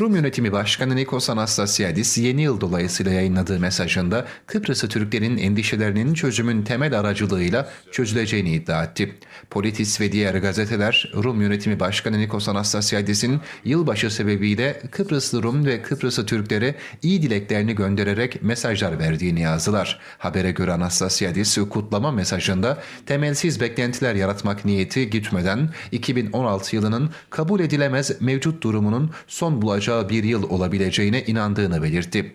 Rum Yönetimi Başkanı Nikos Anastasiadis yeni yıl dolayısıyla yayınladığı mesajında Kıbrıs'ı Türklerin endişelerinin çözümün temel aracılığıyla çözüleceğini iddia etti. Politis ve diğer gazeteler Rum Yönetimi Başkanı Nikos Anastasiadis'in yılbaşı sebebiyle Kıbrıslı Rum ve Kıbrıslı Türklere iyi dileklerini göndererek mesajlar verdiğini yazdılar. Habere göre Anastasiadis kutlama mesajında temelsiz beklentiler yaratmak niyeti gütmeden 2016 yılının kabul edilemez mevcut durumunun son bulacağı bir yıl olabileceğine inandığını belirtti.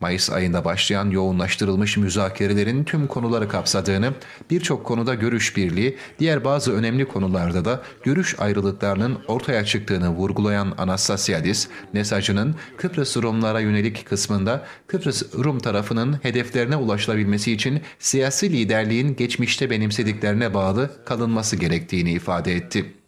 Mayıs ayında başlayan yoğunlaştırılmış müzakerelerin tüm konuları kapsadığını, birçok konuda görüş birliği, diğer bazı önemli konularda da görüş ayrılıklarının ortaya çıktığını vurgulayan Anastasiadis, mesajının Kıbrıs Rumlara yönelik kısmında Kıbrıs Rum tarafının hedeflerine ulaşılabilmesi için siyasi liderliğin geçmişte benimsediklerine bağlı kalınması gerektiğini ifade etti.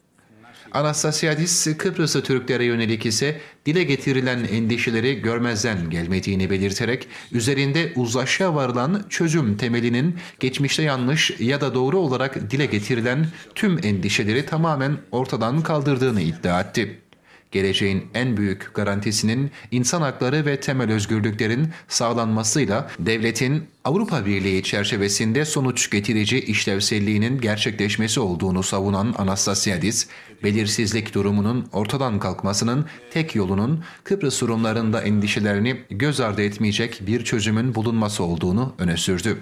Anastasiadis Kıbrıslı Türklere yönelik ise dile getirilen endişeleri görmezden gelmediğini belirterek üzerinde uzlaşıya varılan çözüm temelinin geçmişte yanlış ya da doğru olarak dile getirilen tüm endişeleri tamamen ortadan kaldırdığını iddia etti. Geleceğin en büyük garantisinin insan hakları ve temel özgürlüklerin sağlanmasıyla devletin Avrupa Birliği çerçevesinde sonuç getirici işlevselliğinin gerçekleşmesi olduğunu savunan Anastasiadis, belirsizlik durumunun ortadan kalkmasının tek yolunun Kıbrıs Rumlarında endişelerini göz ardı etmeyecek bir çözümün bulunması olduğunu öne sürdü.